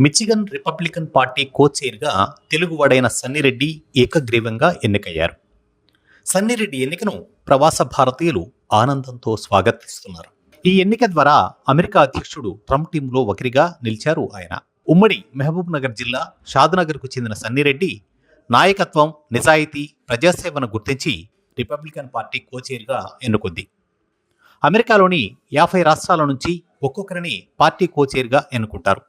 Michigan Republican party కో-చైర్గా తెలుగువాడైన సన్నిరెడ్డి ఏకగ్రీవంగా ఎన్నికయ్యారు. సన్నిరెడ్డి ఎన్నికను ప్రవాస భారతీయులు ఆనందంతో స్వాగతిస్తున్నారు. ఈ ఎన్నిక ద్వారా అమెరికా అధ్యక్షుడు ట్రంప్ టీంలో ఒకరిగా నిలిచారు ఆయన. ఉమ్మడి మహబూబ్నగర్ జిల్లా షాద్నగర్కు చెందిన సన్నిరెడ్డి నాయకత్వం నిజాయితీ ప్రజాసేవను గుర్తించి రిపబ్లికన్ పార్టీ కో-చైర్గా ఎన్నుకుంది. అమెరికాలోని యాభై రాష్ట్రాల నుంచి ఒక్కొక్కరిని పార్టీ కో-చైర్గా ఎన్నుకుంటారు.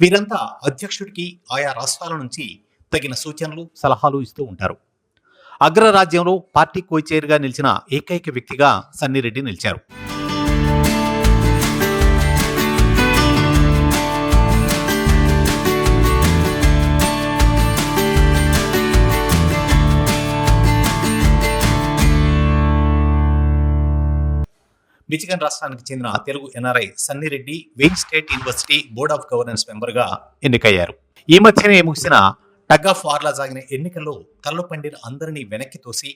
వీరంతా అధ్యక్షుడికి ఆయా రాష్ట్రాల నుంచి తగిన సూచనలు సలహాలు ఇస్తూ ఉంటారు. అగ్రరాజ్యంలో పార్టీ కో-చైర్గా నిలిచిన ఏకైక వ్యక్తిగా సన్నిరెడ్డి నిలిచారు. మిచిగన్ రాష్ట్రానికి చెందిన Telugu NRI Sannireddy Wayne State University board of governance మెంబర్గా ఎన్నికయ్యారు. ఈ మధ్యనే ముగిసిన టగ్ ఆఫ్ వార్లా సాగిన ఎన్నికల్లో కళ్ళు పండిన అందరినీ వెనక్కి తోసి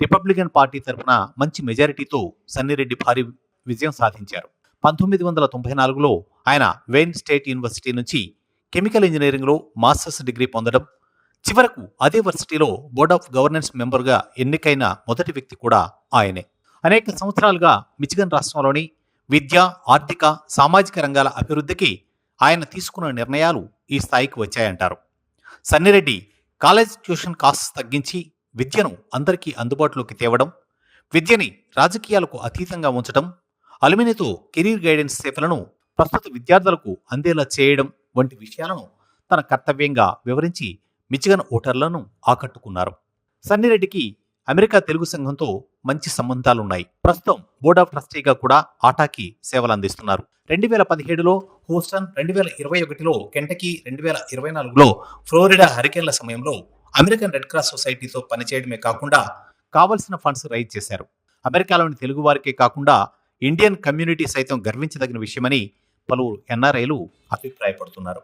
రిపబ్లికన్ పార్టీ తరఫున మంచి మెజారిటీతో సన్నిరెడ్డి భారీ విజయం సాధించారు. పంతొమ్మిది వందల తొంభై నాలుగులో ఆయన వెయిన్ స్టేట్ యూనివర్సిటీ నుంచి కెమికల్ ఇంజనీరింగ్లో మాస్టర్స్ డిగ్రీ పొందడం చివరకు అదే వర్సిటీలో బోర్డ్ ఆఫ్ గవర్నెన్స్ మెంబర్గా ఎన్నికైన మొదటి వ్యక్తి కూడా ఆయనే. అనేక సంవత్సరాలుగా మిచిగన్ రాష్ట్రంలోని విద్య ఆర్థిక సామాజిక రంగాల అభివృద్ధికి ఆయన తీసుకున్న నిర్ణయాలు ఈ స్థాయికి వచ్చాయంటారు. సన్నిరెడ్డి కాలేజ్ ట్యూషన్ కాస్ట్ తగ్గించి విద్యను అందరికీ అందుబాటులోకి తేవడం విద్యని రాజకీయాలకు అతీతంగా ఉంచడం అలుమినితో కెరీర్ గైడెన్స్ సేవలను ప్రస్తుత విద్యార్థులకు అందేలా చేయడం వంటి విషయాలను తన కర్తవ్యంగా వివరించి మిచిగన్ ఓటర్లను ఆకట్టుకున్నారు. సన్నిరెడ్డికి అమెరికా తెలుగు సంఘంతో మంచి సంబంధాలున్నాయి. ప్రస్తుతం బోర్డ్ ఆఫ్ ట్రస్టీగా కూడా ఆటాకి సేవలు అందిస్తున్నారు రెండు వేల పదిహేడులో హూస్టన్ రెండు వేల ఇరవై ఒకటిలో కెంటకీ రెండు వేల ఇరవై నాలుగులో ఫ్లోరిడా హరికేన్ల సమయంలో అమెరికన్ రెడ్ క్రాస్ సొసైటీతో పనిచేయడమే కాకుండా కావలసిన ఫండ్స్ రైజ్ చేశారు. అమెరికాలోని తెలుగు వారికే కాకుండా ఇండియన్ కమ్యూనిటీ సైతం గర్వించదగిన విషయమని పలువురు ఎన్ఆర్ఐలు అభిప్రాయపడుతున్నారు.